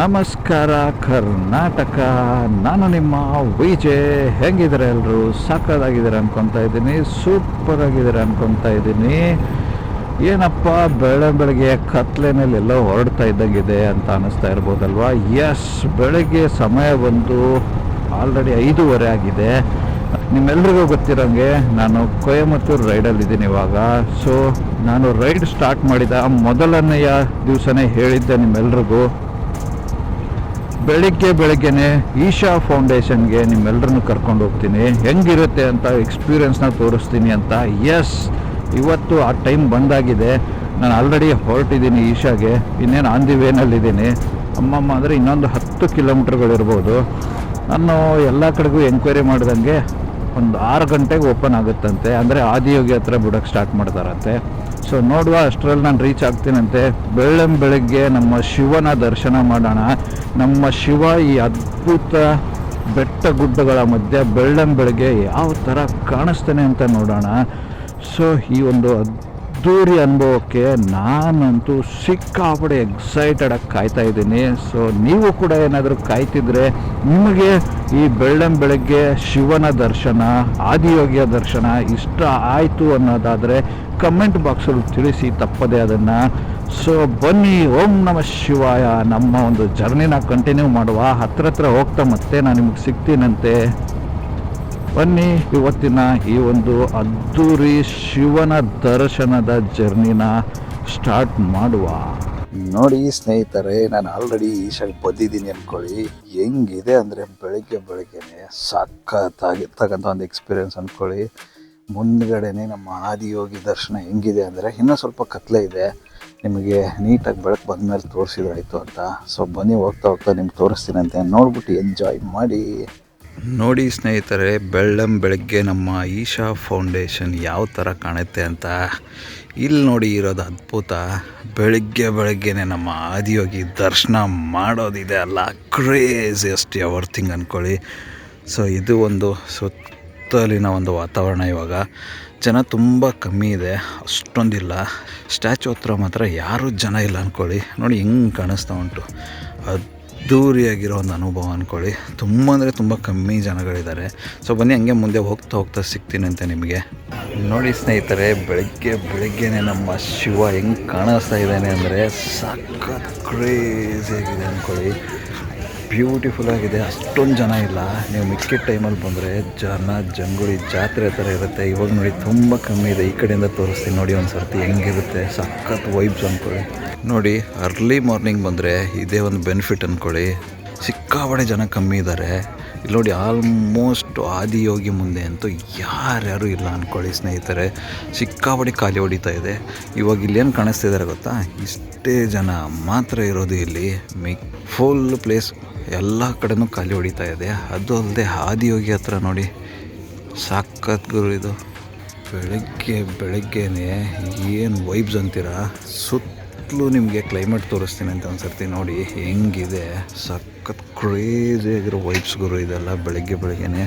ನಮಸ್ಕಾರ, ಕರ್ನಾಟಕ. ನಾನು ನಿಮ್ಮ ವಿಜೆ ಹೆಂಗಿದ್ದಾರೆ ಎಲ್ಲರೂ ಸಾಕಾಗಿದ್ದಾರೆ ಅನ್ಕೊತಾ ಇದ್ದೀನಿ. ಸೂಪರ್ ಆಗಿದ್ದಾರೆ ಅನ್ಕೊತಾ ಇದ್ದೀನಿ. ಏನಪ್ಪ, ಬೆಳೆ ಬೆಳಗ್ಗೆ ಕತ್ಲೆನಲ್ಲಿ ಎಲ್ಲೋ ಹೊರಡ್ತಾ ಇದ್ದಂಗಿದೆ ಅಂತ ಅನ್ನಿಸ್ತಾ ಇರ್ಬೋದಲ್ವಾ? ಎಸ್ ಬೆಳಗ್ಗೆ ಸಮಯ ಬಂದು ಆಲ್ರೆಡಿ ಐದೂವರೆ ಆಗಿದೆ. ನಿಮ್ಮೆಲ್ರಿಗೂ ಗೊತ್ತಿರೋಂಗೆ, ನಾನು ಕೊಯಮತ್ತೂರು ರೈಡಲ್ಲಿದ್ದೀನಿ ಇವಾಗ. ಸೊ ನಾನು ರೈಡ್ ಸ್ಟಾರ್ಟ್ ಮಾಡಿದ ಮೊದಲನೆಯ ದಿವಸನೇ ಹೇಳಿದ್ದೆ ನಿಮ್ಮೆಲ್ರಿಗೂ. ಬೆಳಿಗ್ಗೆ ಬೆಳಗ್ಗೆನೆ ಈಶಾ ಫೌಂಡೇಶನ್ಗೆ ನಿಮ್ಮೆಲ್ಲರನ್ನು ಕರ್ಕೊಂಡು ಹೋಗ್ತೀನಿ. ಹೆಂಗಿರುತ್ತೆ ಅಂತ ಎಕ್ಸ್ಪೀರಿಯೆನ್ಸ್ನ ತೋರಿಸ್ತೀನಿ ಅಂತ. ಎಸ್, ಇವತ್ತು ಆ ಟೈಮ್ ಬಂದಾಗಿದೆ. ನಾನು ಆಲ್ರೆಡಿ ಹೊರಟಿದ್ದೀನಿ ಈಶಾಗೆ. ಇನ್ನೇನು ಆನ್ ದಿ ವೇನಲ್ಲಿದ್ದೀನಿ ಅಮ್ಮಮ್ಮ ಅಂದರೆ ಇನ್ನೊಂದು ಹತ್ತು ಕಿಲೋಮೀಟ್ರ್ಗಳಿರ್ಬೋದು. ನಾನು ಎಲ್ಲ ಕಡೆಗೂ ಎಂಕ್ವೈರಿ ಮಾಡ್ದಂಗೆ ಒಂದು ಆರು ಗಂಟೆಗೆ ಓಪನ್ ಆಗುತ್ತಂತೆ. ಅಂದರೆ ಆದಿಯೋಗಿ ಹತ್ರ ಬಿಡೋಕ್ಕೆ ಸ್ಟಾರ್ಟ್ ಮಾಡ್ತಾರಂತೆ. ಸೊ, ನೋಡುವ ಅಷ್ಟರಲ್ಲಿ ನಾನು ರೀಚ್ ಆಗ್ತೀನಂತೆ. ಬೆಳ್ಳಂ ಬೆಳಗ್ಗೆ ನಮ್ಮ ಶಿವನ ದರ್ಶನ ಮಾಡೋಣ. ನಮ್ಮ ಶಿವ ಈ ಅದ್ಭುತ ಬೆಟ್ಟ ಗುಡ್ಡಗಳ ಮಧ್ಯೆ ಬೆಳ್ಳಂ ಬೆಳಗ್ಗೆ ಯಾವ ಥರ ಕಾಣಿಸ್ತಾನೆ ಅಂತ ನೋಡೋಣ. ಸೊ ಈ ಒಂದು ಅದ್ಧೂರಿ ಅನುಭವಕ್ಕೆ ನಾನಂತೂ ಸಿಕ್ಕಾಪಡೆ ಎಕ್ಸೈಟೆಡ್ ಆಗಿ ಕಾಯ್ತಾ ಇದ್ದೀನಿ. ಸೊ ನೀವು ಕೂಡ ಏನಾದರೂ ಕಾಯ್ತಿದ್ರೆ ನಿಮಗೆ ಈ ಬೆಳ್ಳಂ ಬೆಳಗ್ಗೆ ಶಿವನ ದರ್ಶನ, ಆದಿಯೋಗಿಯ ದರ್ಶನ ಇಷ್ಟ ಆಯಿತು ಅನ್ನೋದಾದರೆ ಕಮೆಂಟ್ ಬಾಕ್ಸಲ್ಲಿ ತಿಳಿಸಿ ತಪ್ಪದೆ ಅದನ್ನು. ಸೊ ಬನ್ನಿ, ಓಂ ನಮ ಶಿವಾಯ. ನಮ್ಮ ಒಂದು ಜರ್ನಿನ ಕಂಟಿನ್ಯೂ ಮಾಡುವ. ಹತ್ರ ಹತ್ರ ಹೋಗ್ತಾ ಮತ್ತೆ ನಾನು ನಿಮಗೆ ಸಿಗ್ತೀನಂತೆ. ಬನ್ನಿ, ಇವತ್ತಿನ ಈ ಒಂದು ಅದ್ದೂರಿ ಶಿವನ ದರ್ಶನದ ಜರ್ನಿನ ಸ್ಟಾರ್ಟ್ ಮಾಡುವ. ನೋಡಿ ಸ್ನೇಹಿತರೆ, ನಾನು ಆಲ್ರೆಡಿ ಈ ಈಶಾಗಿ ಬಂದಿದ್ದೀನಿ ಅಂದ್ಕೊಳ್ಳಿ ಹೆಂಗಿದೆ ಅಂದರೆ ಬೆಳಗ್ಗೆ, ಬೆಳಗ್ಗೆನೆ ಸಖತ್ತಾಗಿರ್ತಕ್ಕಂಥ ಒಂದು ಎಕ್ಸ್ಪೀರಿಯೆನ್ಸ್ ಅಂದ್ಕೊಳ್ಳಿ ಮುಂದ್ಗಡೆನೆ ನಮ್ಮ ಆದಿಯೋಗಿ ದರ್ಶನ ಹೆಂಗಿದೆ ಅಂದರೆ ಇನ್ನೂ ಸ್ವಲ್ಪ ಕತ್ಲೆ ಇದೆ. ನಿಮಗೆ ನೀಟಾಗಿ ಬೆಳಕು ಬಂದ ಮೇಲೆ ತೋರಿಸಿದ್ರಾಯ್ತು ಅಂತ. ಸೊ ಬನ್ನಿ, ಹೋಗ್ತಾ ಹೋಗ್ತಾ ನಿಮ್ಗೆ ತೋರಿಸ್ತೀನಂತೆ ನೋಡ್ಬಿಟ್ಟು ಎಂಜಾಯ್ ಮಾಡಿ. ನೋಡಿ ಸ್ನೇಹಿತರೆ, ಬೆಳ್ಳಂ ಬೆಳಗ್ಗೆ ನಮ್ಮ ಈಶಾ ಫೌಂಡೇಶನ್ ಯಾವ ಥರ ಕಾಣುತ್ತೆ ಅಂತ. ಇಲ್ಲಿ ನೋಡಿ ಇರೋದು ಅದ್ಭುತ. ಬೆಳಗ್ಗೆ ಬೆಳಗ್ಗೆನೆ ನಮ್ಮ ಆದಿಯೋಗಿ ದರ್ಶನ ಮಾಡೋದಿದೆ ಅಲ್ಲ. ಕ್ರೇಜಿಯಸ್ಟ್ ಎವರ್ ಥಿಂಗ್ ಅಂದ್ಕೊಳ್ಳಿ ಸೊ ಇದು ಒಂದು ಸುತ್ತಲಿನ ಒಂದು ವಾತಾವರಣ ಇವಾಗ. ಜನ ತುಂಬ ಕಮ್ಮಿ ಇದೆ, ಅಷ್ಟೊಂದಿಲ್ಲ. ಸ್ಟ್ಯಾಚು ಹತ್ರ ಮಾತ್ರ ಯಾರೂ ಜನ ಇಲ್ಲ ಅಂದ್ಕೊಳ್ಳಿ ನೋಡಿ ಹೆಂಗೆ ಕಾಣಿಸ್ತಾ ಉಂಟು. ಅದ್ದೂರಿಯಾಗಿರೋ ಒಂದು ಅನುಭವ ಅಂದ್ಕೊಳ್ಳಿ ತುಂಬ ಅಂದರೆ ತುಂಬ ಕಮ್ಮಿ ಜನಗಳಿದ್ದಾರೆ. ಸೊ ಬನ್ನಿ, ಹಂಗೆ ಮುಂದೆ ಹೋಗ್ತಾ ಹೋಗ್ತಾ ಸಿಗ್ತೀನಿ ಅಂತ ನಿಮಗೆ. ನೋಡಿ ಸ್ನೇಹಿತರೆ, ಬೆಳಗ್ಗೆ ಬೆಳಗ್ಗೆನೆ ನಮ್ಮ ಶಿವ ಹೆಂಗೆ ಕಾಣಿಸ್ತಾ ಇದ್ದಾನೆ ಅಂದರೆ ಸಖತ್ ಕ್ರೇಜಿಯಾಗಿದೆ ಅಂದ್ಕೊಳ್ಳಿ ಬ್ಯೂಟಿಫುಲ್ ಆಗಿದೆ. ಅಷ್ಟೊಂದು ಜನ ಇಲ್ಲ. ನೀವು ಮಿಕ್ಕಿದ ಟೈಮಲ್ಲಿ ಬಂದರೆ ಜನ, ಜಂಗುಳಿ, ಜಾತ್ರೆ ಥರ ಇರುತ್ತೆ. ಇವಾಗ ನೋಡಿ ತುಂಬ ಕಮ್ಮಿ ಇದೆ. ಈ ಕಡೆಯಿಂದ ತೋರಿಸ್ತೀನಿ ನೋಡಿ ಒಂದು ಸರ್ತಿ ಹೆಂಗಿರುತ್ತೆ. ಸಖತ್ ವೈಬ್ಸ್ ಅಂದ್ಕೊಳ್ಳಿ ನೋಡಿ ಅರ್ಲಿ ಮಾರ್ನಿಂಗ್ ಬಂದರೆ ಇದೇ ಒಂದು ಬೆನಿಫಿಟ್ ಅಂದ್ಕೊಳ್ಳಿ ಸಿಕ್ಕಾಪಡೆ ಜನ ಕಮ್ಮಿ ಇದ್ದಾರೆ ಇಲ್ಲಿ ನೋಡಿ ಆಲ್ಮೋಸ್ಟ್ ಆದಿಯೋಗಿ ಮುಂದೆ ಅಂತೂ ಯಾರ್ಯಾರು ಇಲ್ಲ ಅಂದ್ಕೊಳ್ಳಿ ಸ್ನೇಹಿತರೆ. ಸಿಕ್ಕಾಪಡೆ ಖಾಲಿ ಹೊಡಿತಾ ಇದೆ. ಇವಾಗ ಇಲ್ಲೇನು ಕಾಣಿಸ್ತಿದ್ದಾರೆ ಗೊತ್ತಾ? ಇಷ್ಟೇ ಜನ ಮಾತ್ರ ಇರೋದು ಇಲ್ಲಿ. ಮಿ ಫುಲ್ ಪ್ಲೇಸ್ ಎಲ್ಲ ಕಡೆನೂ ಖಾಲಿ ಹೊಡಿತಾ ಇದೆ. ಅದು ಅಲ್ಲದೆ ಆದಿಯೋಗಿ ಹತ್ರ ನೋಡಿ. ಸಾಕತ್ ಗುರು ಇದು. ಬೆಳಗ್ಗೆ, ಬೆಳಗ್ಗೆನೆ ಏನು ವೈಬ್ಸ್ ಅಂತೀರಾ? ಸುತ್ತಲೂ ನಿಮಗೆ ಕ್ಲೈಮೇಟ್ ತೋರಿಸ್ತೀನಿ ಅಂತ ಒಂದ್ಸರ್ತಿ ನೋಡಿ. ಹೆಂಗಿದೆ? ಸಖತ್ ಕ್ರೇಜಿ ಆಗಿರೋ ವೈಬ್ಸ್ ಗುರು ಇದೆಲ್ಲ ಬೆಳಗ್ಗೆ, ಬೆಳಗ್ಗೆನೆ.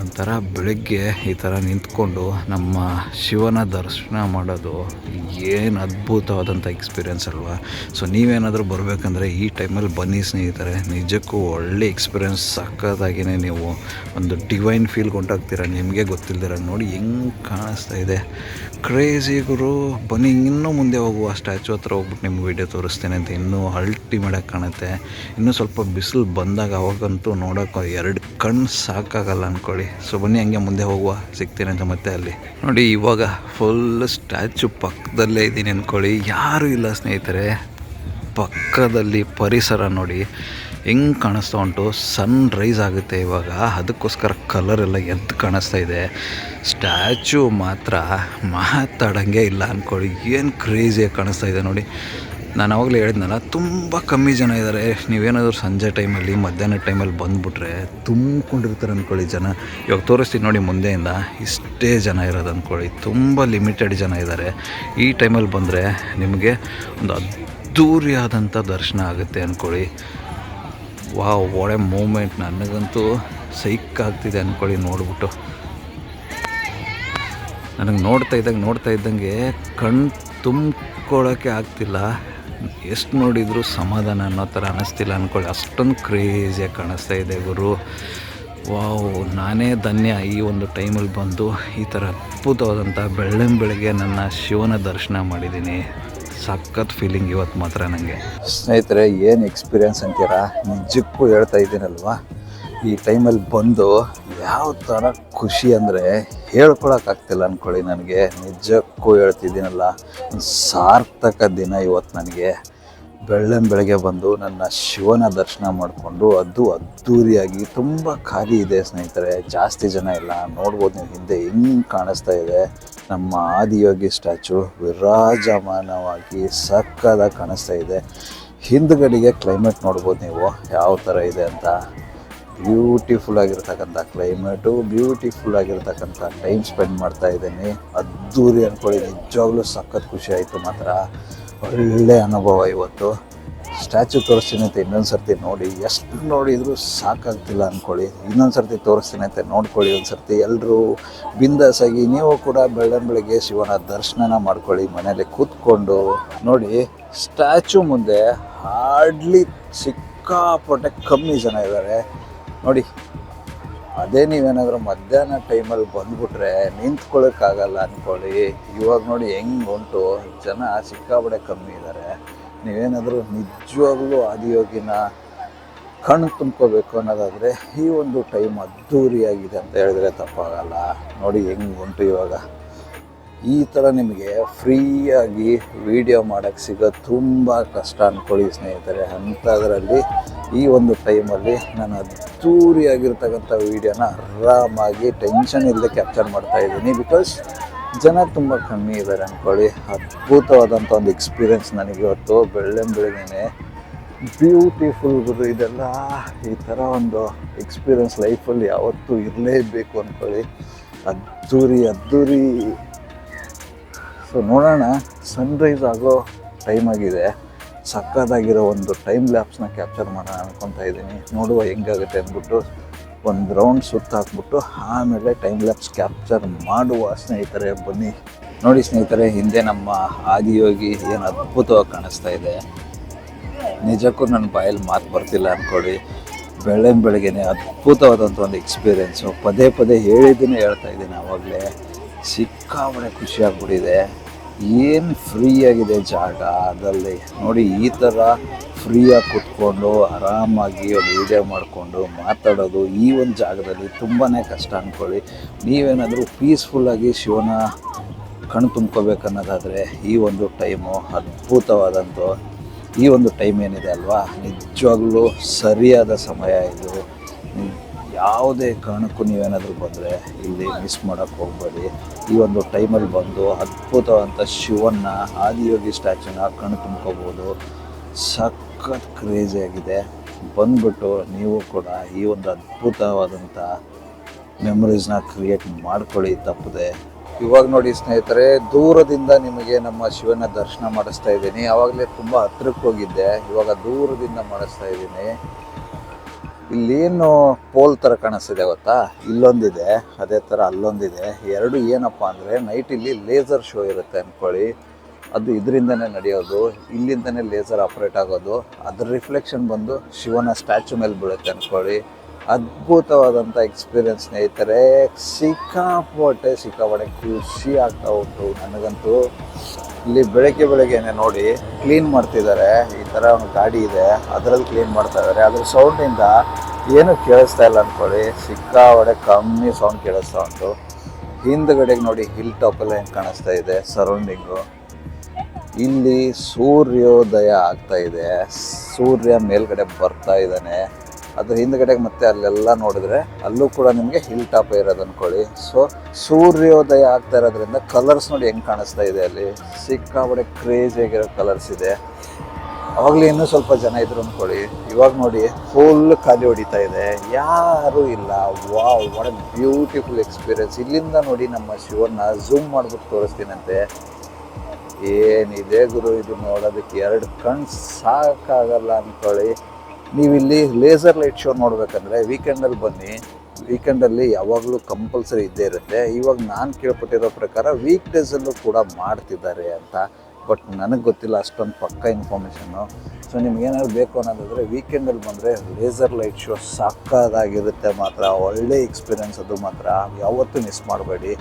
ಒಂಥರ ಬೆಳಗ್ಗೆ ಈ ಥರ ನಿಂತ್ಕೊಂಡು ನಮ್ಮ ಶಿವನ ದರ್ಶನ ಮಾಡೋದು ಏನು ಅದ್ಭುತವಾದಂಥ ಎಕ್ಸ್ಪೀರಿಯೆನ್ಸ್ ಅಲ್ವಾ? ಸೊ, ನೀವೇನಾದರೂ ಬರಬೇಕಂದ್ರೆ ಈ ಟೈಮಲ್ಲಿ ಬನ್ನಿ ಸ್ನೇಹಿತರೆ. ನಿಜಕ್ಕೂ ಒಳ್ಳೆ ಎಕ್ಸ್ಪೀರಿಯೆನ್ಸ್ ಸಕ್ಕತ್ತಾಗಿಯೇ ನೀವು ಒಂದು ಡಿವೈನ್ ಫೀಲ್ ಕೊಂಡಾಗ್ತೀರ ನಿಮಗೆ ಗೊತ್ತಿಲ್ದಿರ ನೋಡಿ ಹೆಂಗೆ ಕಾಣಿಸ್ತಾ ಇದೆ. ಕ್ರೇಜಿ ಗುರು, ಬನ್ನಿ ಇನ್ನೂ ಮುಂದೆ ಹೋಗುವ ಸ್ಟ್ಯಾಚು ಹತ್ರ ಹೋಗ್ಬಿಟ್ಟು ನಿಮ್ಗೆ ವೀಡಿಯೋ ತೋರಿಸ್ತೇನೆ ಅಂತ ಇನ್ನೂ ಅಲ್ಟಿಮೇಟಾಗಿ ಕಾಣುತ್ತೆ. ಇನ್ನೂ ಸ್ವಲ್ಪ ಬಿಸಿಲು ಬಂದಾಗ ಅವಾಗಂತೂ ನೋಡೋಕೆ ಎರಡು ಕಣ್ಣು ಸಾಕಾಗಲ್ಲ ಅಂದ್ಕೊಳ್ಳಿ ಸೊ ಬನ್ನಿ, ಹಂಗೆ ಮುಂದೆ ಹೋಗುವ. ಸಿಗ್ತೀನಿ ಅಂತ ಮತ್ತೆ ಅಲ್ಲಿ. ನೋಡಿ, ಇವಾಗ ಫುಲ್ ಸ್ಟ್ಯಾಚು ಪಕ್ಕದಲ್ಲೇ ಇದ್ದೀನಿ ಅಂದ್ಕೊಳ್ಳಿ. ಯಾರೂ ಇಲ್ಲ ಸ್ನೇಹಿತರೆ. ಪಕ್ಕದಲ್ಲಿ ಪರಿಸರ ನೋಡಿ. ಹೆಂಗೆ ಕಾಣಿಸ್ತಾ ಉಂಟು? ಸನ್ ರೈಸ್ ಆಗುತ್ತೆ ಇವಾಗ. ಅದಕ್ಕೋಸ್ಕರ ಕಲರ್ ಎಲ್ಲ ಎದ್ದು ಕಾಣಿಸ್ತಾ ಇದೆ. ಸ್ಟ್ಯಾಚು ಮಾತ್ರ ಮಾತಾಡೋಂಗೆ ಇಲ್ಲ ಅಂದ್ಕೊಳ್ಳಿ. ಏನು ಕ್ರೇಜಿಯಾಗಿ ಕಾಣಿಸ್ತಾ ಇದೆ ನೋಡಿ. ನಾನು ಆವಾಗಲೇ ಹೇಳಿದ್ನಲ್ಲ, ತುಂಬ ಕಮ್ಮಿ ಜನ ಇದ್ದಾರೆ ನೀವೇನಾದರೂ ಸಂಜೆ ಟೈಮಲ್ಲಿ, ಮಧ್ಯಾಹ್ನ ಟೈಮಲ್ಲಿ ಬಂದುಬಿಟ್ರೆ ತುಂಬಿಕೊಂಡಿರ್ತಾರೆ ಅಂದ್ಕೊಳ್ಳಿ ಜನ. ಇವಾಗ ತೋರಿಸ್ತೀನಿ ನೋಡಿ ಮುಂದೆಯಿಂದ, ಇಷ್ಟೇ ಜನ ಇರೋದು ಅಂದ್ಕೊಳ್ಳಿ ತುಂಬ ಲಿಮಿಟೆಡ್ ಜನ ಇದ್ದಾರೆ ಈ ಟೈಮಲ್ಲಿ ಬಂದರೆ ನಿಮಗೆ ಒಂದು ಅದ್ಧೂರಿಯಾದಂಥ ದರ್ಶನ ಆಗುತ್ತೆ ಅಂದ್ಕೊಳ್ಳಿ ವಾ ಒಳ್ಳೆ ಮೂಮೆಂಟ್ ನನಗಂತೂ ಸೈಕ್ ಆಗ್ತಿದೆ ಅಂದ್ಕೊಳ್ಳಿ ನೋಡ್ಬಿಟ್ಟು. ನನಗೆ ನೋಡ್ತಾ ಇದ್ದಂಗೆ ನೋಡ್ತಾ ಇದ್ದಂಗೆ ಕಣ್ಣು ತುಂಬ್ಕೊಳ್ಳೋಕ್ಕೆ ಆಗ್ತಿಲ್ಲ. ಎಷ್ಟು ನೋಡಿದರೂ ಸಮಾಧಾನ ಅನ್ನೋ ಥರ ಅನ್ನಿಸ್ತಿಲ್ಲ ಅಂದ್ಕೊಳ್ಳಿ ಅಷ್ಟೊಂದು ಕ್ರೇಜಿಯಾಗಿ ಕಾಣಿಸ್ತಾ ಇದೆ ಗುರು. ವಾವ್, ನಾನೇ ಧನ್ಯ ಈ ಒಂದು ಟೈಮಲ್ಲಿ ಬಂದು ಈ ಥರ ಅದ್ಭುತವಾದಂಥ ಬೆಳ್ಳಂ ಬೆಳಗ್ಗೆ ನನ್ನ ಶಿವನ ದರ್ಶನ ಮಾಡಿದ್ದೀನಿ. ಸಖತ್ ಫೀಲಿಂಗ್ ಇವತ್ತು ಮಾತ್ರ ನನಗೆ ಸ್ನೇಹಿತರೆ, ಏನು ಎಕ್ಸ್ಪೀರಿಯನ್ಸ್ ಅಂತೀರಾ? ನಿಜಕ್ಕೂ ಹೇಳ್ತಾ ಇದ್ದೀನಲ್ವಾ? ಈ ಟೈಮಲ್ಲಿ ಬಂದು ಯಾವ ಥರ ಖುಷಿ ಅಂದರೆ ಹೇಳ್ಕೊಳಕ್ಕಾಗ್ತಿಲ್ಲ ಅಂದ್ಕೊಳ್ಳಿ ನನಗೆ. ನಿಜಕ್ಕೂ ಹೇಳ್ತಿದ್ದೀನಲ್ಲ. ಸಾರ್ಥಕ ದಿನ ಇವತ್ತು ನನಗೆ. ಬೆಳ್ಳಂ ಬೆಳಗ್ಗೆ ಬಂದು ನನ್ನ ಶಿವನ ದರ್ಶನ ಮಾಡಿಕೊಂಡು ಅದು ಅದ್ಧೂರಿಯಾಗಿ ತುಂಬ ಖಾಲಿ ಇದೆ ಸ್ನೇಹಿತರೆ. ಜಾಸ್ತಿ ಜನ ಇಲ್ಲ. ನೋಡ್ಬೋದು ನೀವು ಹಿಂದೆ ಹೆಂಗೆ ಕಾಣಿಸ್ತಾ ಇದೆ. ನಮ್ಮ ಆದಿಯೋಗಿ ಸ್ಟ್ಯಾಚು ವಿರಾಜಮಾನವಾಗಿ ಸಕ್ಕದಾಗಿ ಕಾಣಿಸ್ತಾ ಇದೆ. ಹಿಂದ್ಗಡೆಗೆ ಕ್ಲೈಮೇಟ್ ನೋಡ್ಬೋದು ನೀವು. ಯಾವ ಥರ ಇದೆ ಅಂತ. ಬ್ಯೂಟಿಫುಲ್ ಆಗಿರ್ತಕ್ಕಂಥ ಕ್ಲೈಮೇಟು ಬ್ಯೂಟಿಫುಲ್ ಆಗಿರ್ತಕ್ಕಂಥ ಟೈಮ್ ಸ್ಪೆಂಡ್ ಮಾಡ್ತಾ ಇದ್ದೀನಿ. ಅದ್ದೂರಿ ಅಂದ್ಕೊಳ್ಳಿ ನಿಜವಾಗ್ಲೂ ಸಖತ್ ಖುಷಿ ಆಯಿತು ಮಾತ್ರ. ಒಳ್ಳೆ ಅನುಭವ ಇವತ್ತು. ಸ್ಟ್ಯಾಚು ತೋರಿಸ್ತೀನಿ ಅಂತ ಇನ್ನೊಂದು ಸರ್ತಿ ನೋಡಿ, ಎಷ್ಟು ನೋಡಿದರೂ ಸಾಕಾಗ್ತಿಲ್ಲ ಅಂದ್ಕೊಳ್ಳಿ ಇನ್ನೊಂದು ಸರ್ತಿ ತೋರಿಸ್ತೀನಿ ಅಂತ ನೋಡ್ಕೊಳ್ಳಿ ಒಂದು ಸರ್ತಿ. ಎಲ್ಲರೂ ಬಿಂದಾಸಾಗಿ ನೀವು ಕೂಡ ಬೆಳ್ಳನ್ ಬೆಳಗ್ಗೆ ಶಿವನ ದರ್ಶನ ಮಾಡ್ಕೊಳ್ಳಿ ಮನೇಲಿ ಕೂತ್ಕೊಂಡು. ನೋಡಿ ಸ್ಟ್ಯಾಚು ಮುಂದೆ ಹಾರ್ಡ್ಲಿ ಸಿಕ್ಕಾಪಟ್ಟೆ ಕಮ್ಮಿ ಜನ ಇದ್ದಾರೆ. ನೋಡಿ, ಅದೇ ನೀವೇನಾದರೂ ಮಧ್ಯಾಹ್ನ ಟೈಮಲ್ಲಿ ಬಂದ್ಬಿಟ್ರೆ ನಿಂತ್ಕೊಳ್ಳೋಕ್ಕಾಗಲ್ಲ ಅಂದ್ಕೊಳ್ಳಿ ಇವಾಗ ನೋಡಿ ಹೆಂಗೆ ಉಂಟು, ಜನ ಸಿಕ್ಕಾಬಡೆ ಕಮ್ಮಿ ಇದ್ದಾರೆ ನೀವೇನಾದರೂ ನಿಜವಾಗ್ಲೂ ಆದಿಯೋಗಿನ ಕಣ್ಣು ತುಂಬ್ಕೋಬೇಕು ಅನ್ನೋದಾದರೆ ಈ ಒಂದು ಟೈಮ್ ಅದ್ಧೂರಿಯಾಗಿದೆ ಅಂತ ಹೇಳಿದ್ರೆ ತಪ್ಪಾಗಲ್ಲ. ನೋಡಿ ಹೆಂಗೆ ಉಂಟು ಇವಾಗ. ಈ ಥರ ನಿಮಗೆ ಫ್ರೀಯಾಗಿ ವಿಡಿಯೋ ಮಾಡೋಕ್ಕೆ ಸಿಗೋದು ತುಂಬ ಕಷ್ಟ ಅಂದ್ಕೊಳ್ಳಿ ಸ್ನೇಹಿತರೆ. ಅಂಥದ್ರಲ್ಲಿ ಈ ಒಂದು ಟೈಮಲ್ಲಿ ನಾನು ಅದ್ಧೂರಿಯಾಗಿರ್ತಕ್ಕಂಥ ವೀಡಿಯೋನ ಆರಾಮಾಗಿ ಟೆನ್ಷನ್ ಇಲ್ಲದೆ ಕ್ಯಾಪ್ಚರ್ ಮಾಡ್ತಾ ಇದ್ದೀನಿ. ಬಿಕಾಸ್ ಜನ ತುಂಬ ಕಮ್ಮಿ ಇದ್ದಾರೆ ಅಂದ್ಕೊಳ್ಳಿ ಅದ್ಭುತವಾದಂಥ ಒಂದು ಎಕ್ಸ್ಪೀರಿಯೆನ್ಸ್ ನನಗೆ ಇವತ್ತು. ಬೆಳ್ಳಂ ಬೆಳಗ್ಗೆನೆ ಬ್ಯೂಟಿಫುಲ್ ಗುರು, ಇದೆಲ್ಲ ಈ ಥರ ಒಂದು ಎಕ್ಸ್ಪೀರಿಯೆನ್ಸ್ ಲೈಫಲ್ಲಿ ಯಾವತ್ತೂ ಇರಲೇಬೇಕು ಅಂದ್ಕೊಳ್ಳಿ ಅದ್ದೂರಿ ಅದ್ದೂರಿ. ಸೊ ನೋಡೋಣ ಸನ್ರೈಸ್ ಆಗೋ ಟೈಮ್ ಆಗಿದೆ. ಸಕ್ಕದಾಗಿರೋ ಒಂದು ಟೈಮ್ ಲ್ಯಾಪ್ಸ್ನ ಕ್ಯಾಪ್ಚರ್ ಮಾಡೋಣ ಅನ್ಕೊತಾ ಇದ್ದೀನಿ. ನೋಡುವ ಹೆಂಗಾಗುತ್ತೆ ಅಂದ್ಬಿಟ್ಟು ಒಂದು ರೌಂಡ್ ಸುತ್ತ ಹಾಕ್ಬಿಟ್ಟು ಆಮೇಲೆ ಟೈಮ್ ಲ್ಯಾಪ್ಸ್ ಕ್ಯಾಪ್ಚರ್ ಮಾಡುವ ಸ್ನೇಹಿತರೆ, ಬನ್ನಿ. ನೋಡಿ ಸ್ನೇಹಿತರೆ, ಹಿಂದೆ ನಮ್ಮ ಆದಿಯೋಗಿ ಏನು ಅದ್ಭುತವಾಗಿ ಕಾಣಿಸ್ತಾ ಇದೆ. ನಿಜಕ್ಕೂ ನನ್ನ ಬಾಯಲ್ಲಿ ಮಾತು ಬರ್ತಿಲ್ಲ ಅಂದ್ಕೊಳ್ಳಿ ಬೆಳೆ ಬೆಳಗ್ಗೆನೆ ಅದ್ಭುತವಾದಂಥ ಒಂದು ಎಕ್ಸ್ಪೀರಿಯೆನ್ಸು ಪದೇ ಪದೇ ಹೇಳಿದ್ದೀನಿ ಹೇಳ್ತಾ ಇದ್ದೀನಿ ಆವಾಗಲೇ. ಸಿಕ್ಕಾಪಟ್ಟೆ ಖುಷಿ ಏನು ಫ್ರೀಯಾಗಿದೆ ಜಾಗ ಅದರಲ್ಲಿ? ನೋಡಿ, ಈ ಥರ ಫ್ರೀಯಾಗಿ ಕೂತ್ಕೊಂಡು ಆರಾಮಾಗಿ ಒಂದು ವೀಡಿಯೋ ಮಾಡಿಕೊಂಡು ಮಾತಾಡೋದು ಈ ಒಂದು ಜಾಗದಲ್ಲಿ ತುಂಬಾ ಕಷ್ಟ ಅಂದ್ಕೊಳ್ಳಿ ನೀವೇನಾದರೂ ಪೀಸ್ಫುಲ್ಲಾಗಿ ಶಿವನ ಕಣ್ಣು ತುಂಬ್ಕೋಬೇಕನ್ನೋದಾದರೆ ಈ ಒಂದು ಟೈಮು ಅದ್ಭುತವಾದಂಥ ಈ ಒಂದು ಟೈಮ್ ಏನಿದೆ ಅಲ್ವಾ? ನಿಜವಾಗ್ಲೂ ಸರಿಯಾದ ಸಮಯ ಇದು. ಯಾವುದೇ ಕಾರಣಕ್ಕೂ ನೀವೇನಾದರೂ ಬಂದರೆ ಇಲ್ಲಿ ಮಿಸ್ ಮಾಡೋಕ್ಕೆ ಹೋಗಬೇಡಿ. ಈ ಒಂದು ಟೈಮಲ್ಲಿ ಬಂದು ಅದ್ಭುತವಾದಂಥ ಶಿವನ್ನ, ಆದಿಯೋಗಿ ಸ್ಟ್ಯಾಚುನ ಕಣ್ಣು ತುಂಬ್ಕೋಬೋದು. ಸಖತ್ ಕ್ರೇಜಿಯಾಗಿದೆ ಬಂದ್ಬಿಟ್ಟು ನೀವು ಕೂಡ ಈ ಒಂದು ಅದ್ಭುತವಾದಂಥ ಮೆಮೊರೀಸ್ನ ಕ್ರಿಯೇಟ್ ಮಾಡ್ಕೊಳ್ಳಿ, ತಪ್ಪದೆ. ಇವಾಗ ನೋಡಿ ಸ್ನೇಹಿತರೆ, ದೂರದಿಂದ ನಿಮಗೆ ನಮ್ಮ ಶಿವನ ದರ್ಶನ ಮಾಡಿಸ್ತಾ ಇದ್ದೀನಿ. ಆವಾಗಲೇ ತುಂಬ ಹತ್ತಿರಕ್ಕೆ ಹೋಗಿದ್ದೆ. ಇವಾಗ ದೂರದಿಂದ ಮಾಡಿಸ್ತಾ ಇದ್ದೀನಿ. ಇಲ್ಲೇನು ಪೋಲ್ ಥರ ಕಾಣಿಸ್ತಿದೆ ಗೊತ್ತಾ? ಇಲ್ಲೊಂದಿದೆ, ಅದೇ ಥರ ಅಲ್ಲೊಂದಿದೆ. ಎರಡು ಏನಪ್ಪ ಅಂದರೆ ನೈಟ್ ಇಲ್ಲಿ ಲೇಸರ್ ಶೋ ಇರುತ್ತೆ ಅಂದ್ಕೊಳ್ಳಿ ಅದು ಇದರಿಂದನೇ ನಡೆಯೋದು, ಇಲ್ಲಿಂದನೇ ಲೇಸರ್ ಆಪ್ರೇಟ್ ಆಗೋದು. ಅದ್ರ ರಿಫ್ಲೆಕ್ಷನ್ ಬಂದು ಶಿವನ ಸ್ಟ್ಯಾಚು ಮೇಲೆ ಬೀಳುತ್ತೆ ಅಂದ್ಕೊಳ್ಳಿ ಅದ್ಭುತವಾದಂಥ ಎಕ್ಸ್ಪೀರಿಯನ್ಸ್ ಸ್ನೇಹಿತರೆ. ಸಿಕ್ಕಾಪಟ್ಟೆ ಸಿಕ್ಕಾಪಟ್ಟೆ ಖುಷಿ ಆಗ್ತಾ ಉಂಟು ನನಗಂತೂ. ಇಲ್ಲಿ ಬೆಳಗ್ಗೆ ಬೆಳಗ್ಗೆನೆ ನೋಡಿ ಕ್ಲೀನ್ ಮಾಡ್ತಿದ್ದಾರೆ ಈ ಥರ ಒಂದು ಗಾಡಿ ಇದೆ. ಅದರಲ್ಲಿ ಕ್ಲೀನ್ ಮಾಡ್ತಾ ಇದ್ದಾರೆ ಅದ್ರ ಸೌಂಡಿಂದ ಏನು ಕೇಳಿಸ್ತಾ ಇಲ್ಲ ಅಂದ್ಕೊಳ್ಳಿ ಸಿಕ್ಕಾಪಟ್ಟೆ ಕಮ್ಮಿ ಸೌಂಡ್ ಕೇಳಿಸ್ತಾ ಉಂಟು. ಹಿಂದ್ಗಡೆಗೆ ನೋಡಿ ಹಿಲ್ ಟಾಪೆಲ್ಲ ಹೆಂಗೆ ಕಾಣಿಸ್ತಾ ಇದೆ. ಸರೌಂಡಿಂಗು ಇಲ್ಲಿ ಸೂರ್ಯೋದಯ ಆಗ್ತಾ ಇದೆ. ಸೂರ್ಯ ಮೇಲ್ಗಡೆ ಬರ್ತಾ ಇದ್ದಾನೆ. ಅದ್ರ ಹಿಂದ್ಗಡೆ ಮತ್ತೆ ಅಲ್ಲೆಲ್ಲ ನೋಡಿದ್ರೆ ಅಲ್ಲೂ ಕೂಡ ನಿಮಗೆ ಹಿಲ್ ಟಾಪ್ ಇರೋದು ಅನ್ಕೊಳ್ಳಿ. ಸೊ ಸೂರ್ಯೋದಯ ಆಗ್ತಾ ಇರೋದ್ರಿಂದ ಕಲರ್ಸ್ ನೋಡಿ ಹೆಂಗೆ ಕಾಣಿಸ್ತಾ ಇದೆ ಅಲ್ಲಿ. ಸಿಕ್ಕಾಬಡೆ ಕ್ರೇಜ್ ಆಗಿರೋ ಕಲರ್ಸ್ ಇದೆ. ಅವಾಗಲೇ ಇನ್ನೂ ಸ್ವಲ್ಪ ಜನ ಇದ್ರು ಅನ್ಕೊಳ್ಳಿ. ಇವಾಗ ನೋಡಿ ಫುಲ್ ಖಾಲಿ ಹೊಡಿತಾ ಇದೆ. ಯಾರೂ ಇಲ್ಲ. ವಾವ್ ವಾಟ್ ಬ್ಯೂಟಿಫುಲ್ ಎಕ್ಸ್ಪೀರಿಯನ್ಸ್ ಇಲ್ಲಿಂದ ನೋಡಿ ನಮ್ಮ ಶಿವನ್ನ ಝೂಮ್ ಮಾಡ್ಬಿಟ್ಟು ತೋರಿಸ್ತೀನಂತೆ. ಏನಿದೆ ಗುರು, ಇದು ನೋಡೋದಕ್ಕೆ ಎರಡು ಕಣ್ಣು ಸಾಕಾಗಲ್ಲ ಅಂದ್ಕೊಳ್ಳಿ ನೀವಿಲ್ಲಿ ಲೇಸರ್ ಲೈಟ್ ಶೋ ನೋಡಬೇಕಂದ್ರೆ ವೀಕೆಂಡಲ್ಲಿ ಬನ್ನಿ. ವೀಕೆಂಡಲ್ಲಿ ಯಾವಾಗಲೂ ಕಂಪಲ್ಸರಿ ಇದ್ದೇ ಇರುತ್ತೆ. ಇವಾಗ ನಾನು ಕೇಳ್ಪಟ್ಟಿರೋ ಪ್ರಕಾರ ವೀಕ್ ಡೇಸಲ್ಲೂ ಕೂಡ ಮಾಡ್ತಿದ್ದಾರೆ ಅಂತ. ಬಟ್ ನನಗೆ ಗೊತ್ತಿಲ್ಲ ಅಷ್ಟೊಂದು ಪಕ್ಕ ಇನ್ಫಾರ್ಮೇಷನ್ನು ಸೊ ನಿಮ್ಗೇನಾದ್ರು ಬೇಕು ಅನ್ನೋದಾದರೆ ವೀಕೆಂಡಲ್ಲಿ ಬಂದರೆ ಲೇಸರ್ ಲೈಟ್ ಶೋ ಸಾಕಾಗಿರುತ್ತೆ ಮಾತ್ರ. ಒಳ್ಳೆ ಎಕ್ಸ್ಪೀರಿಯನ್ಸ್ ಅದು ಮಾತ್ರ. ಯಾವತ್ತೂ ಮಿಸ್ ಮಾಡಬೇಡಿ.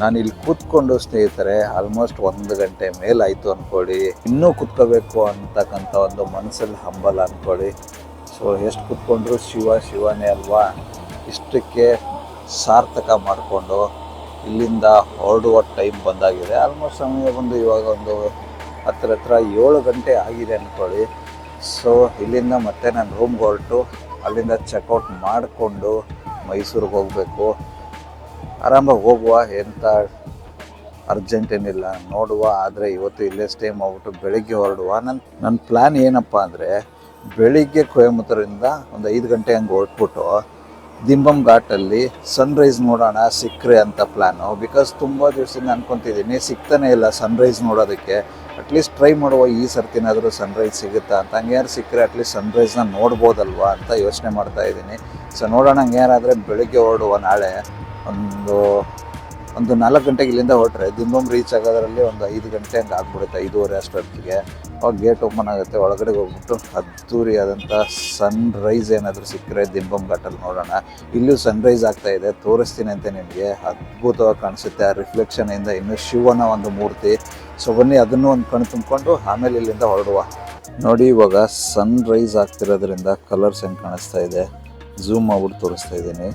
ನಾನು ಇಲ್ಲಿ ಕೂತ್ಕೊಂಡು ಸ್ನೇಹಿತರೆ ಆಲ್ಮೋಸ್ಟ್ ಒಂದು ಗಂಟೆ ಮೇಲಾಯಿತು ಅಂದ್ಕೊಳ್ಳಿ ಇನ್ನೂ ಕೂತ್ಕೋಬೇಕು ಅಂತಕ್ಕಂಥ ಒಂದು ಮನಸ್ಸಲ್ಲಿ ಹಂಬಲ ಅಂದ್ಕೊಳ್ಳಿ ಸೊ ಎಷ್ಟು ಕುತ್ಕೊಂಡ್ರು ಶಿವ, ಶಿವನೇ ಅಲ್ವಾ? ಇಷ್ಟಕ್ಕೆ ಸಾರ್ಥಕ ಮಾಡಿಕೊಂಡು ಇಲ್ಲಿಂದ ಹೊರಡುವ ಟೈಮ್ ಬಂದಾಗಿದೆ. ಆಲ್ಮೋಸ್ಟ್ ಸಮಯ ಬಂದು ಇವಾಗ ಒಂದು ಹತ್ರ ಹತ್ರ ಏಳು ಗಂಟೆ ಆಗಿದೆ ಅಂದ್ಕೊಳ್ಳಿ ಸೊ ಇಲ್ಲಿಂದ ಮತ್ತೆ ನಾನು ರೂಮ್ಗೆ ಹೊರಟು, ಅಲ್ಲಿಂದ ಚೆಕ್ಔಟ್ ಮಾಡಿಕೊಂಡು ಮೈಸೂರಿಗೆ ಹೋಗಬೇಕು. ಆರಾಮಾಗಿ ಹೋಗುವ ಎಂಥ ಅರ್ಜೆಂಟ್ ಏನಿಲ್ಲ. ನೋಡುವ, ಆದರೆ ಇವತ್ತು ಇಲ್ಲೇ ಸ್ಟೇ ಮಾಡ್ಬಿಟ್ಟು ಬೆಳಗ್ಗೆ ಹೊರಡುವ. ನನ್ನ ನನ್ನ ಪ್ಲ್ಯಾನ್ ಏನಪ್ಪ ಅಂದರೆ ಬೆಳಿಗ್ಗೆ ಕೊಯಮತ್ತೂರಿಂದ ಒಂದು ಐದು ಗಂಟೆ ಹಂಗೆ ಹೊರಟ್ಬಿಟ್ಟು ದಿಂಬಮ್ ಘಾಟಲ್ಲಿ ಸನ್ರೈಸ್ ನೋಡೋಣ ಸಿಕ್ಕರೆ ಅಂತ ಪ್ಲ್ಯಾನು ಬಿಕಾಸ್ ತುಂಬ ದಿವಸದಿಂದ ಅನ್ಕೊತಿದ್ದೀನಿ, ಸಿಗ್ತಾನೆ ಇಲ್ಲ ಸನ್ರೈಸ್ ನೋಡೋದಕ್ಕೆ. ಅಟ್ಲೀಸ್ಟ್ ಟ್ರೈ ಮಾಡುವ ಈ ಸರ್ತಿನಾದರೂ ಸನ್ರೈಸ್ ಸಿಗುತ್ತಾ ಅಂತ. ಹಂಗ್ಯಾರು ಸಿಕ್ಕರೆ ಅಟ್ಲೀಸ್ಟ್ ಸನ್ರೈಸ್ನ ನೋಡ್ಬೋದಲ್ವಾ ಅಂತ ಯೋಚನೆ ಮಾಡ್ತಾ ಇದ್ದೀನಿ. ಸೊ ನೋಡೋಣ ಹಂಗೇನಾದರೆ ಬೆಳಿಗ್ಗೆ ಹೊರಡುವ ನಾಳೆ ಒಂದು ಒಂದು ನಾಲ್ಕು ಗಂಟೆಗೆ ಇಲ್ಲಿಂದ ಹೊರಟ್ರೆ ದಿಂಬಂ ರೀಚ್ ಆಗೋದ್ರಲ್ಲಿ ಒಂದು ಐದು ಗಂಟೆ ಹಂಗೆ ಆಗ್ಬಿಡುತ್ತೆ, ಐದೂವರೆ ಅಷ್ಟೊತ್ತಿಗೆ. ಅವಾಗ ಗೇಟ್ ಓಪನ್ ಆಗುತ್ತೆ, ಒಳಗಡೆ ಹೋಗ್ಬಿಟ್ಟು ಅದ್ದೂರಿ ಆದಂಥ ಸನ್ ರೈಸ್ ಏನಾದರೂ ಸಿಕ್ಕರೆ ದಿಂಬಂ ಘಾಟಲ್ಲಿ ನೋಡೋಣ. ಇಲ್ಲೂ ಸನ್ರೈಸ್ ಆಗ್ತಾ ಇದೆ, ತೋರಿಸ್ತೀನಿ ಅಂತ ನಿಮಗೆ. ಅದ್ಭುತವಾಗಿ ಕಾಣಿಸುತ್ತೆ ಆ ರಿಫ್ಲೆಕ್ಷನಿಂದ ಇನ್ನು ಶಿವನ ಒಂದು ಮೂರ್ತಿ. ಸೊ ಬನ್ನಿ, ಅದನ್ನು ಒಂದು ಕಣ್ಣು ತುಂಬಿಕೊಂಡು ಆಮೇಲೆ ಇಲ್ಲಿಂದ ಹೊರಡುವ. ನೋಡಿ, ಇವಾಗ ಸನ್ ರೈಸ್ ಆಗ್ತಿರೋದ್ರಿಂದ ಕಲರ್ಸ್ ಹೆಂಗೆ ಕಾಣಿಸ್ತಾ ಇದೆ? ಝೂಮ್ ಮಾಡ್ಬಿಟ್ಟು ತೋರಿಸ್ತಾ ಇದ್ದೀನಿ.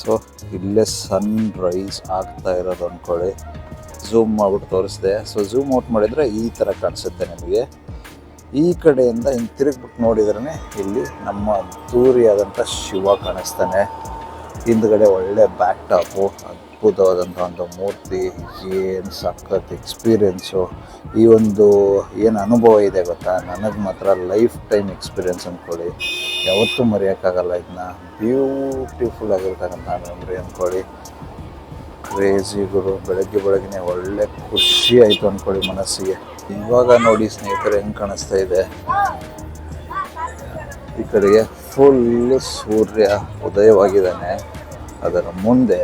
ಸೊ ಇಲ್ಲೇ ಸನ್ ರೈಸ್ ಆಗ್ತಾ ಇರೋದು ಅಂದ್ಕೊಳ್ಳಿ ಝೂಮ್ ಮಾಡ್ಬಿಟ್ಟು ತೋರಿಸಿದೆ. ಸೊ ಝೂಮ್ ಔಟ್ ಮಾಡಿದರೆ ಈ ಥರ ಕಾಣಿಸುತ್ತೆ ನಿಮಗೆ. ಈ ಕಡೆಯಿಂದ ಹಿಂಗೆ ತಿರುಗ್ಬಿಟ್ಟು ನೋಡಿದ್ರೇ ಇಲ್ಲಿ ನಮ್ಮ ದೂರಿಯಾದಂಥ ಶಿವ ಕಾಣಿಸ್ತಾನೆ. ಹಿಂದ್ಗಡೆ ಒಳ್ಳೆ ಬ್ಯಾಕ್ ಟಾಪು ಅದ್ಭುತವಾದಂಥ ಒಂದು ಮೂರ್ತಿ, ಏನು ಸಖತ್ ಎಕ್ಸ್ಪೀರಿಯೆನ್ಸು ಈ ಒಂದು ಏನು ಅನುಭವ ಇದೆ ಗೊತ್ತಾ? ನನಗೆ ಮಾತ್ರ ಲೈಫ್ ಟೈಮ್ ಎಕ್ಸ್ಪೀರಿಯೆನ್ಸ್ ಅಂದ್ಕೊಳ್ಳಿ ಯಾವತ್ತೂ ಮರೆಯೋಕ್ಕಾಗಲ್ಲ ಇದನ್ನ ಬ್ಯೂಟಿಫುಲ್ ಆಗಿರ್ತಕ್ಕಂಥ ಮೆಮ್ರಿ ಅಂದ್ಕೊಳ್ಳಿ ಕ್ರೇಜಿ ಗುರು. ಬೆಳಗ್ಗೆ ಬೆಳಗ್ಗೆ ಒಳ್ಳೆ ಖುಷಿ ಆಯಿತು ಅಂದ್ಕೊಳ್ಳಿ ಮನಸ್ಸಿಗೆ. ಇವಾಗ ನೋಡಿ ಸ್ನೇಹಿತರೆ ಹೆಂಗೆ ಕಾಣಿಸ್ತಾ ಇದೆ. ಈ ಕಡೆಗೆ ಫುಲ್ ಸೂರ್ಯ ಉದಯವಾಗಿದ್ದಾನೆ. ಅದರ ಮುಂದೆ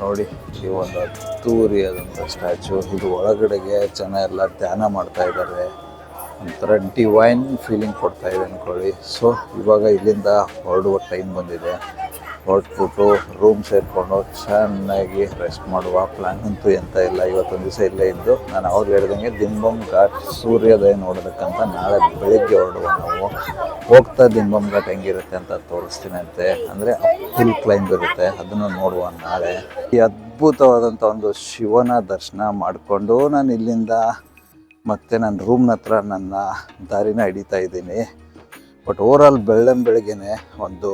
ನೋಡಿ ಈ ಒಂದು ಅದ್ದೂರಿಯಾದಂಥ ಸ್ಟ್ಯಾಚು ಇದು ಒಳಗಡೆಗೆ ಜನ ಎಲ್ಲ ಧ್ಯಾನ ಮಾಡ್ತಾ ಇದ್ದಾರೆ. ಒಂಥರ ಡಿವೈನ್ ಫೀಲಿಂಗ್ ಕೊಡ್ತಾ ಇದೆ ಅಂದ್ಕೊಳ್ಳಿ ಸೊ ಇವಾಗ ಇಲ್ಲಿಂದ ಹೊರಡುವ ಟೈಮ್ ಬಂದಿದೆ. ಹೊರಟ್ಬಿಟ್ಟು ರೂಮ್ ಸೇರಿಕೊಂಡು ಚೆನ್ನಾಗಿ ರೆಸ್ಟ್ ಮಾಡುವ ಪ್ಲ್ಯಾನ್ ಅಂತೂ ಎಂತ ಇಲ್ಲ. ಇವತ್ತೊಂದು ದಿವಸ ಇಲ್ಲೇ ಇದ್ದು ನಾನು ಅವ್ರು ಹೇಳ್ದಂಗೆ ದಿಂಬಮ್ ಘಾಟ್ ಸೂರ್ಯೋದಯ ನೋಡೋದಕ್ಕಂತ ನಾಳೆ ಬೆಳಿಗ್ಗೆ ಹೊರಡುವ ನಾವು. ಹೋಗ್ತಾ ದಿಂಬಮ್ ಘಾಟ್ ಹೆಂಗಿರುತ್ತೆ ಅಂತ ತೋರಿಸ್ತೀನಿ ಅಂತೆ. ಅಂದರೆ ಹಿಲ್ ಕ್ಲೈಂಬ್ ಇರುತ್ತೆ. ಅದನ್ನು ನೋಡುವ ನಾಳೆ. ಈ ಅದ್ಭುತವಾದಂಥ ಒಂದು ಶಿವನ ದರ್ಶನ ಮಾಡಿಕೊಂಡು ನಾನು ಇಲ್ಲಿಂದ ಮತ್ತೆ ನನ್ನ ರೂಮ್ನ ಹತ್ರ ನನ್ನ ದಾರಿನ ಹಿಡಿತಾ ಇದ್ದೀನಿ. ಬಟ್ ಓವರಾಲ್ ಬೆಳ್ಳಂ ಬೆಳಗ್ಗೆನೆ ಒಂದು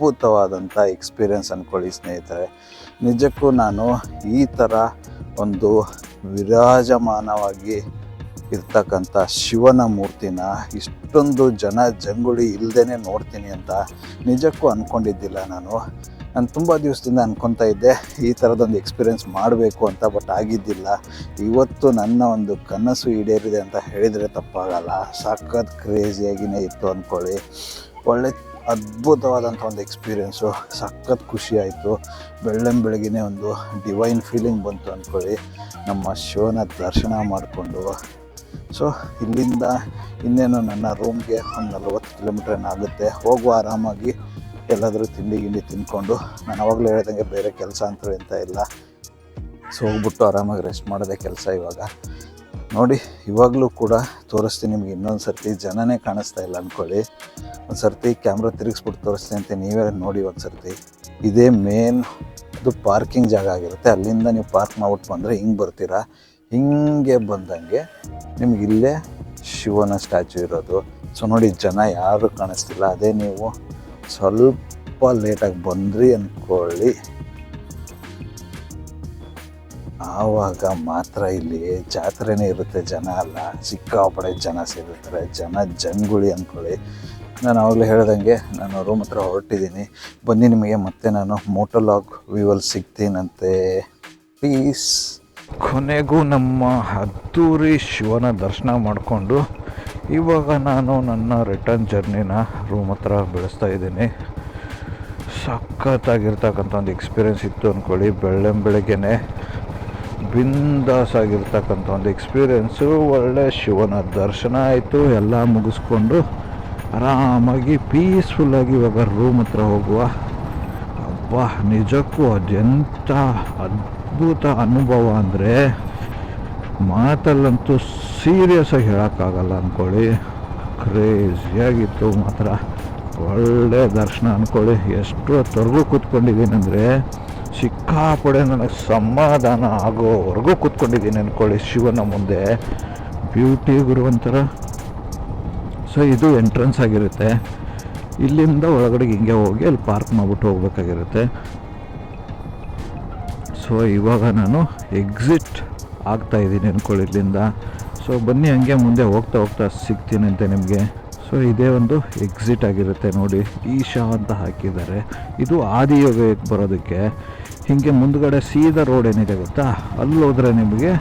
ಅದ್ಭುತವಾದಂಥ ಎಕ್ಸ್ಪೀರಿಯನ್ಸ್ ಅಂದ್ಕೊಳ್ಳಿ ಸ್ನೇಹಿತರೆ. ನಿಜಕ್ಕೂ ನಾನು ಈ ಥರ ಒಂದು ವಿರಾಜಮಾನವಾಗಿ ಇರ್ತಕ್ಕಂಥ ಶಿವನ ಮೂರ್ತಿನ ಇಷ್ಟೊಂದು ಜನ ಜಂಗುಳಿ ಇಲ್ಲದೇ ನೋಡ್ತೀನಿ ಅಂತ ನಿಜಕ್ಕೂ ಅಂದ್ಕೊಂಡಿದ್ದಿಲ್ಲ ನಾನು. ನಾನು ತುಂಬ ದಿವಸದಿಂದ ಅಂದ್ಕೊತಾ ಇದ್ದೆ, ಈ ಥರದೊಂದು ಎಕ್ಸ್ಪೀರಿಯೆನ್ಸ್ ಮಾಡಬೇಕು ಅಂತ ಬಟ್ ಆಗಿದ್ದಿಲ್ಲ. ಇವತ್ತು ನನ್ನ ಒಂದು ಕನಸು ಈಡೇರಿದೆ ಅಂತ ಹೇಳಿದರೆ ತಪ್ಪಾಗಲ್ಲ. ಸಖತ್ ಕ್ರೇಜಿಯಾಗಿಯೇ ಇತ್ತು ಅಂದ್ಕೊಳ್ಳಿ ಒಳ್ಳೆ ಅದ್ಭುತವಾದಂಥ ಒಂದು ಎಕ್ಸ್ಪೀರಿಯೆನ್ಸು ಸಖತ್ ಖುಷಿ ಆಯಿತು. ಬೆಳ್ಳಂ ಬೆಳಗಿನೇ ಒಂದು ಡಿವೈನ್ ಫೀಲಿಂಗ್ ಬಂತು ಅಂದ್ಕೊಳ್ಳಿ. ನಮ್ಮ ಶಿವನ ದರ್ಶನ ಮಾಡಿಕೊಂಡು. ಸೊ ಇಲ್ಲಿಂದ ಇನ್ನೇನು ನನ್ನ ರೂಮ್ಗೆ ಒಂದು ನಲ್ವತ್ತು ಕಿಲೋಮೀಟ್ರ್ ಆಗುತ್ತೆ? ಹೋಗುವ ಆರಾಮಾಗಿ ಎಲ್ಲಾದರೂ ತಿಂಡಿ ಗಿಂಡಿ ತಿಂದ್ಕೊಂಡು ನಾನು ಅವಾಗಲೂ ಹೇಳ್ದಂಗೆ ಬೇರೆ ಕೆಲಸ ಅಂತೂ ಎಂತ ಇಲ್ಲ. ಸೊ ಹೋಗ್ಬಿಟ್ಟು ಆರಾಮಾಗಿ ರೆಸ್ಟ್ ಮಾಡೋದೇ ಕೆಲಸ ಇವಾಗ. ನೋಡಿ, ಇವಾಗಲೂ ಕೂಡ ತೋರಿಸ್ತೀನಿ ನಿಮ್ಗೆ ಇನ್ನೊಂದು ಸರ್ತಿ. ಜನನೇ ಕಾಣಿಸ್ತಾ ಇಲ್ಲ ಅಂದ್ಕೊಳ್ಳಿ ಒಂದು ಸರ್ತಿ ಕ್ಯಾಮ್ರಾ ತಿರುಗಿಸ್ಬಿಟ್ಟು ತೋರಿಸ್ತೀನಿ ಅಂತ ನೀವೇ ನೋಡಿ ಒಂದು ಸರ್ತಿ. ಇದೇ ಮೇನ್ ಅದು ಪಾರ್ಕಿಂಗ್ ಜಾಗ ಆಗಿರುತ್ತೆ. ಅಲ್ಲಿಂದ ನೀವು ಪಾರ್ಕ್ ಮಾಡ್ಬಿಟ್ಟು ಬಂದರೆ ಹಿಂಗೆ ಬರ್ತೀರಾ? ಹಿಂಗೆ ಬಂದಂಗೆ ನಿಮ್ಗೆ ಇಲ್ಲೇ ಶಿವನ ಸ್ಟ್ಯಾಚು ಇರೋದು. ಸೊ ನೋಡಿ, ಜನ ಯಾರು ಕಾಣಿಸ್ತಿಲ್ಲ. ಅದೇ ನೀವು ಸ್ವಲ್ಪ ಲೇಟಾಗಿ ಬಂದ್ರಿ ಅಂದ್ಕೊಳ್ಳಿ ಆವಾಗ ಮಾತ್ರ ಇಲ್ಲಿ ಜಾತ್ರೆನೇ ಇರುತ್ತೆ ಜನ ಅಲ್ಲ. ಸಿಕ್ಕಾಪಡೆ ಜನ ಸೇರಿರ್ತಾರೆ. ಜನ ಜಂಗುಳಿ ಅಂದ್ಕೊಳ್ಳಿ. ನಾನು ಆವಾಗಲೇ ಹೇಳ್ದಂಗೆ ನಾನು ರೂಮ್ ಹತ್ರ ಹೊರಟಿದ್ದೀನಿ. ಬನ್ನಿ ನಿಮಗೆ ಮತ್ತೆ ನಾನು ಮೋಟೋಲಾಗ್ ವ್ಯೂವಲ್ಲಿ ಸಿಗ್ತೀನಂತೆ. ಪೀಸ್ ಕೊನೆಗೂ ನಮ್ಮ ಅದ್ದೂರಿ ಶಿವನ ದರ್ಶನ ಮಾಡಿಕೊಂಡು ಇವಾಗ ನಾನು ನನ್ನ ರಿಟರ್ನ್ ಜರ್ನಿನ ರೂಮ್ ಹತ್ರ ಬೆಳೆಸ್ತಾ ಇದ್ದೀನಿ. ಸಖತ್ತಾಗಿರ್ತಕ್ಕಂಥ ಒಂದು ಎಕ್ಸ್ಪೀರಿಯೆನ್ಸ್ ಇತ್ತು ಅಂದ್ಕೊಳ್ಳಿ. ಬೆಳ್ಳಂ ಬೆಳಗ್ಗೆನೆ ಬಿಂದಾಸ್ ಆಗಿರ್ತಕ್ಕಂಥ ಒಂದು ಎಕ್ಸ್ಪೀರಿಯೆನ್ಸು ಒಳ್ಳೆ ಶಿವನ ದರ್ಶನ ಆಯಿತು, ಎಲ್ಲ ಮುಗಿಸ್ಕೊಂಡು ಆರಾಮಾಗಿ ಪೀಸ್ಫುಲ್ಲಾಗಿ ಇವಾಗ ರೂಮ್ ಹತ್ರ ಹೋಗುವ. ಅಬ್ಬಾ, ನಿಜಕ್ಕೂ ಅದೆಂಥ ಅದ್ಭುತ ಅನುಭವ ಅಂದರೆ ಮಾತಲ್ಲಂತೂ ಸೀರಿಯಸ್ ಆಗಿ ಹೇಳೋಕ್ಕಾಗಲ್ಲ ಅಂದ್ಕೊಳ್ಳಿ ಕ್ರೇಜಿಯಾಗಿತ್ತು ಮಾತ್ರ. ಒಳ್ಳೆ ದರ್ಶನ ಅಂದ್ಕೊಳ್ಳಿ ಎಷ್ಟು ಹೊತ್ತವರೆಗೂ ಕೂತ್ಕೊಂಡಿದ್ದೀನಿ ಅಂದರೆ ಸಿಕ್ಕಾಪಡೆ ನನಗೆ ಸಮಾಧಾನ ಆಗೋವರೆಗೂ ಕೂತ್ಕೊಂಡಿದ್ದೀನಿ ಅಂದ್ಕೊಳ್ಳಿ ಶಿವನ ಮುಂದೆ ಬ್ಯೂಟಿ ಗುರುವಂತರ ಸೊ ಇದು ಎಂಟ್ರೆನ್ಸ್ ಆಗಿರುತ್ತೆ. ಇಲ್ಲಿಂದ ಒಳಗಡೆ ಹಿಂಗೆ ಹೋಗಿ ಅಲ್ಲಿ ಪಾರ್ಕ್ ಮಾಡಿಬಿಟ್ಟು ಹೋಗ್ಬೇಕಾಗಿರುತ್ತೆ. ಸೊ ಇವಾಗ ನಾನು ಎಕ್ಸಿಟ್ ಆಗ್ತಾ ಇದ್ದೀನಿ ಅಂದ್ಕೊಳ್ಳಿ ಇಲ್ಲಿಂದ. ಸೊ ಬನ್ನಿ ಹಂಗೆ ಮುಂದೆ ಹೋಗ್ತಾ ಹೋಗ್ತಾ ಸಿಗ್ತೀನಂತೆ ನಿಮಗೆ. ಸೊ ಇದೇ ಒಂದು ಎಕ್ಸಿಟ್ ಆಗಿರುತ್ತೆ ನೋಡಿ. ಈಶಾ ಅಂತ ಹಾಕಿದ್ದಾರೆ. ಇದು ಆದಿಯೋಗಕ್ಕೆ ಬರೋದಕ್ಕೆ. ಹೀಗೆ ಮುಂದ್ಗಡೆ ಸೀದಾ ರೋಡ್ ಏನಿದೆ ಗೊತ್ತಾ? ಅಲ್ಲಿ ಹೋದರೆ ನಿಮಗೆ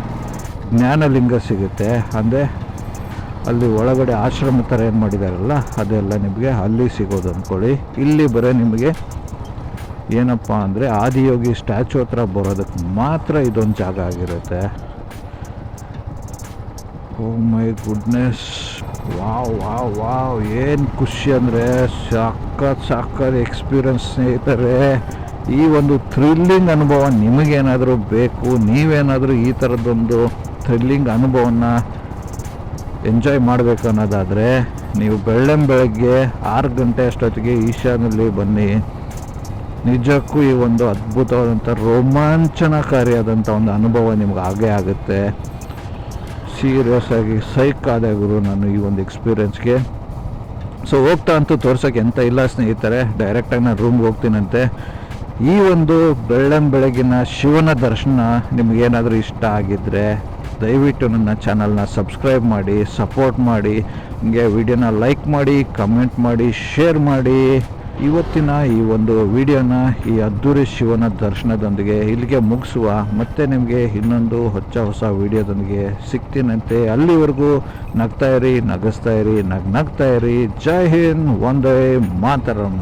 ಜ್ಞಾನಲಿಂಗ ಸಿಗುತ್ತೆ. ಅಂದರೆ ಅಲ್ಲಿ ಒಳಗಡೆ ಆಶ್ರಮ ಥರ ಏನು ಮಾಡಿದಾರಲ್ಲ, ಅದೆಲ್ಲ ನಿಮಗೆ ಅಲ್ಲಿ ಸಿಗೋದು ಅಂದ್ಕೊಳ್ಳಿ ಇಲ್ಲಿ ಬರೀ ನಿಮಗೆ ಏನಪ್ಪ ಅಂದರೆ ಆದಿಯೋಗಿ ಸ್ಟ್ಯಾಚು ಹತ್ರ ಬರೋದಕ್ಕೆ ಮಾತ್ರ ಇದೊಂದು ಜಾಗ ಆಗಿರುತ್ತೆ. ಓ my goodness wow wow wow ಏನು ಖುಷಿ ಅಂದರೆ ಸಾಕತ್ ಸಾಕತ್ ಎಕ್ಸ್ಪೀರಿಯನ್ಸ್ ಸ್ನೇಹಿತರೆ. ಈ ಒಂದು ಥ್ರಿಲ್ಲಿಂಗ್ ಅನುಭವ ನಿಮಗೇನಾದರೂ ಬೇಕು, ನೀವೇನಾದರೂ ಈ ಥರದ್ದೊಂದು ಥ್ರಿಲ್ಲಿಂಗ್ ಅನುಭವನ ಎಂಜಾಯ್ ಮಾಡಬೇಕು ಅನ್ನೋದಾದರೆ ನೀವು ಬೆಳ್ಳಂ ಬೆಳಗ್ಗೆ ಆರು ಗಂಟೆ ಅಷ್ಟೊತ್ತಿಗೆ ಈಶಾನಲ್ಲಿ ಬನ್ನಿ. ನಿಜಕ್ಕೂ ಈ ಒಂದು ಅದ್ಭುತವಾದಂಥ ರೋಮಾಂಚನಕಾರಿಯಾದಂಥ ಒಂದು ಅನುಭವ ನಿಮ್ಗೆ ಆಗೇ ಆಗುತ್ತೆ. ಸೀರಿಯಸ್ ಆಗಿ ಸೈಕ್ ಆದ ಗುರು ನಾನು ಈ ಒಂದು ಎಕ್ಸ್ಪೀರಿಯನ್ಸ್ಗೆ ಸೊ ಹೋಗ್ತಾ ಅಂತೂ ತೋರ್ಸೋಕ್ಕೆ ಎಂತ ಇಲ್ಲ ಸ್ನೇಹಿತರೆ ಡೈರೆಕ್ಟಾಗಿ ನಾನು ರೂಮ್ಗೆ ಹೋಗ್ತೀನಂತೆ. ಈ ಒಂದು ಬೆಳ್ಳಂ ಬೆಳಗಿನ ಶಿವನ ದರ್ಶನ ನಿಮಗೇನಾದರೂ ಇಷ್ಟ ಆಗಿದ್ದರೆ ದಯವಿಟ್ಟು ನನ್ನ ಚಾನಲ್ನ ಸಬ್ಸ್ಕ್ರೈಬ್ ಮಾಡಿ ಸಪೋರ್ಟ್ ಮಾಡಿ, ಹಿಂಗೆ ವಿಡಿಯೋನ ಲೈಕ್ ಮಾಡಿ ಕಮೆಂಟ್ ಮಾಡಿ ಶೇರ್ ಮಾಡಿ. ಇವತ್ತಿನ ಈ ಒಂದು ವಿಡಿಯೋನ ಈ ಅದ್ದೂರಿ ಶಿವನ ದರ್ಶನದೊಂದಿಗೆ ಇಲ್ಲಿಗೆ ಮುಗಿಸುವ. ಮತ್ತೆ ನಿಮಗೆ ಇನ್ನೊಂದು ಹೊಚ್ಚ ಹೊಸ ವಿಡಿಯೋದೊಂದಿಗೆ ಸಿಗ್ತೀನಂತೆ. ಅಲ್ಲಿವರೆಗೂ ನಗ್ತಾ ಇರಿ, ನಗಿಸ್ತಾ ಇರಿ, ನಗ್ ನಗ್ತಾ ಇರಿ. ಜೈ ಹಿಂದ್ ಒಂದೇ ಮಾತರಂ.